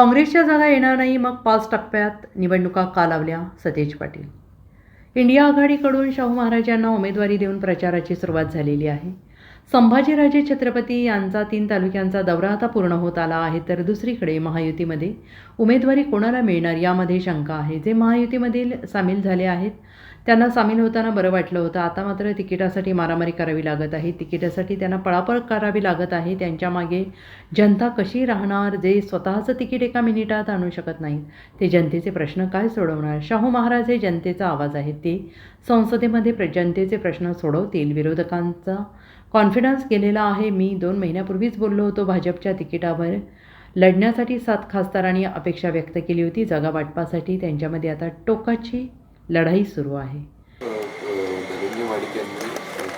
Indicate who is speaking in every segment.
Speaker 1: काँग्रेसच्या जागा येणार नाही मग पाच टप्प्यात निवडणुका का लावल्या? सतेज पाटील. इंडिया आघाडीकडून शाहू महाराजांना उमेदवारी देऊन प्रचाराची सुरुवात झालेली आहे. संभाजीराजे छत्रपती यांचा तीन तालुक्यांचा दौरा आता पूर्ण होत आला आहे तर दुसरीकडे महायुतीमध्ये उमेदवारी कोणाला मिळणार यामध्ये शंका आहे. जे महायुतीमधील सामील झाले आहेत त्यांना सामील होताना बरं वाटलं होतं. आता मात्र तिकिटासाठी मारामारी करावी लागत आहे. तिकिटासाठी त्यांना पळापळ करावी लागत आहे. त्यांच्या मागे जनता कशी राहणार? जे स्वतःचं तिकीट एका मिनिटात आणू शकत नाहीत ते जनतेचे प्रश्न काय सोडवणार? शाहू महाराज हे जनतेचा आवाज आहेत. ते संसदेमध्ये प्र जनतेचे प्रश्न सोडवतील. विरोधकांचा कॉन्फिडन्स गेलेला आहे. मी दोन महिन्यापूर्वीच बोललो होतो भाजपच्या तिकिटावर. लढण्यासाठी सात खासदारांनी अपेक्षा व्यक्त केली होती. जागा वाटपासाठी त्यांच्यामध्ये आता टोकाची लढाई सुरू आहे.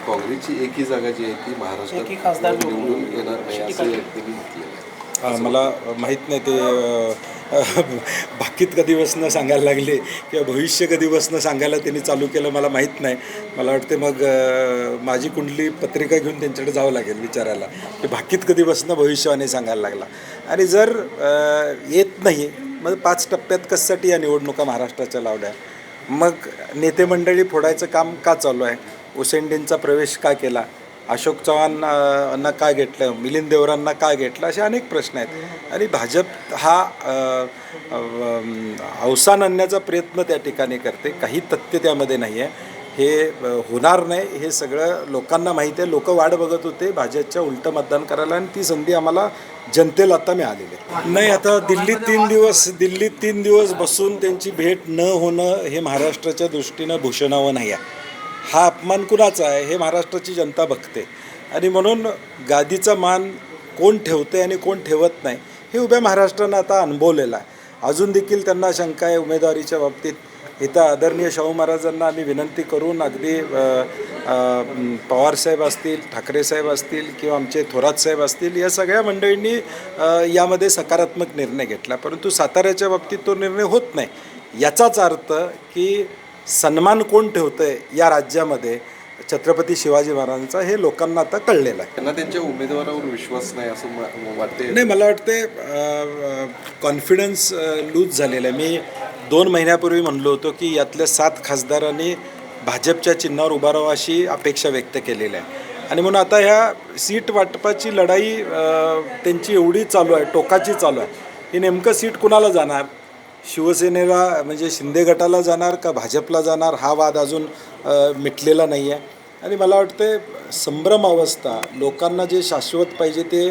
Speaker 2: काँग्रेसची एकही जागा जी आहे ती महाराष्ट्रात
Speaker 3: निवडून
Speaker 2: येणार नाही असं
Speaker 4: मला माहीत नाही ते भाकीत बाकीत कधी बसणं सांगायला लागले किंवा भविष्य कधी बसणं सांगायला त्यांनी चालू केलं मला माहीत नाही. मला वाटते मग माझी कुंडली पत्रिका घेऊन त्यांच्याकडे जावं लागेल विचारायला. की भाकीत कधी बसणं भविष्यवाणी सांगायला लागला. आणि जर येत नाही मग पाच टप्प्यात कशासाठी या निवडणुका महाराष्ट्राच्या लावल्या? मग नेते मंडळी फोडायचं काम का चालू आहे? उसेंडींचा प्रवेश का केला? अशोक चव्हाणांना काय का घेतलं मिलिंद देवरांना का घेतलं असे अनेक प्रश्न आहेत. आणि भाजप हा अवसान आणण्याचा प्रयत्न त्या ठिकाणी करते. काही तथ्य त्यामध्ये नाही आहे हे होणार नाही हे सगळं लोकांना माहीत आहे. लोक वाट बघत होते भाजपच्या उलटं मतदान करायला आणि ती संधी आम्हाला जनतेला आता मिळालेली आहे. नाही आता दिल्लीत तीन दिवस दिल्लीत तीन दिवस बसून त्यांची भेट न होणं हे महाराष्ट्राच्या दृष्टीनं भूषणावं नाही आहे. हा अपमान कुणाचा आहे हे महाराष्ट्राची जनता बघते. आणि म्हणून गादीचा मान कोण ठेवते आणि कोण ठेवत नाही हे उभ्या महाराष्ट्रानं आता अनुभवलेलं आहे. अजून देखील त्यांना शंका आहे उमेदवारीच्या बाबतीत. इथं आदरणीय शाहू महाराजांना आम्ही विनंती करून अगदी पवार साहेब पवारसाहेब असतील ठाकरे साहेब असतील किंवा आमचे थोरात साहेब असतील या सगळ्या मंडळींनी यामध्ये सकारात्मक निर्णय घेतला. परंतु साताऱ्याच्या बाबतीत तो निर्णय होत नाही. याचाच अर्थ की सन्मान कोण ठेवतंय या राज्यामध्ये छत्रपती शिवाजी महाराजांचा हे लोकांना आता कळलेलं आहे.
Speaker 2: त्यांना त्यांच्या उमेदवारावर विश्वास नाही असं वाटते
Speaker 4: नाही मला वाटते कॉन्फिडन्स लूज झालेलं आहे. मी दोन महिन्यापूर्वी म्हणलो होतो की यातल्या सात खासदारांनी भाजपच्या चिन्हावर उभा राहावं अशी अपेक्षा व्यक्त केलेली आहे. आणि म्हणून आता ह्या सीट वाटपाची लढाई त्यांची एवढी चालू आहे टोकाची चालू आहे. ही नेमकं सीट कुणाला जाणार? शिवसेनेला म्हणजे शिंदे गटाला जाणार का भाजपला जाणार हा वाद अजून मिटलेला नाही आहे आणि मला वाटते संभ्रम अवस्था लोकांना जे शाश्वत पाहिजे ते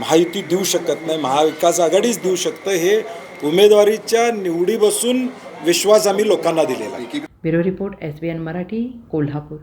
Speaker 4: माहिती देऊ शकत नाही महाविकास आघाडीच देऊ शकतं हे उमेदवारीच्या निवडी बसून विश्वास आम्ही लोकांना दिलेला आहे.
Speaker 1: Bureau report S B N Marathi Kolhapur.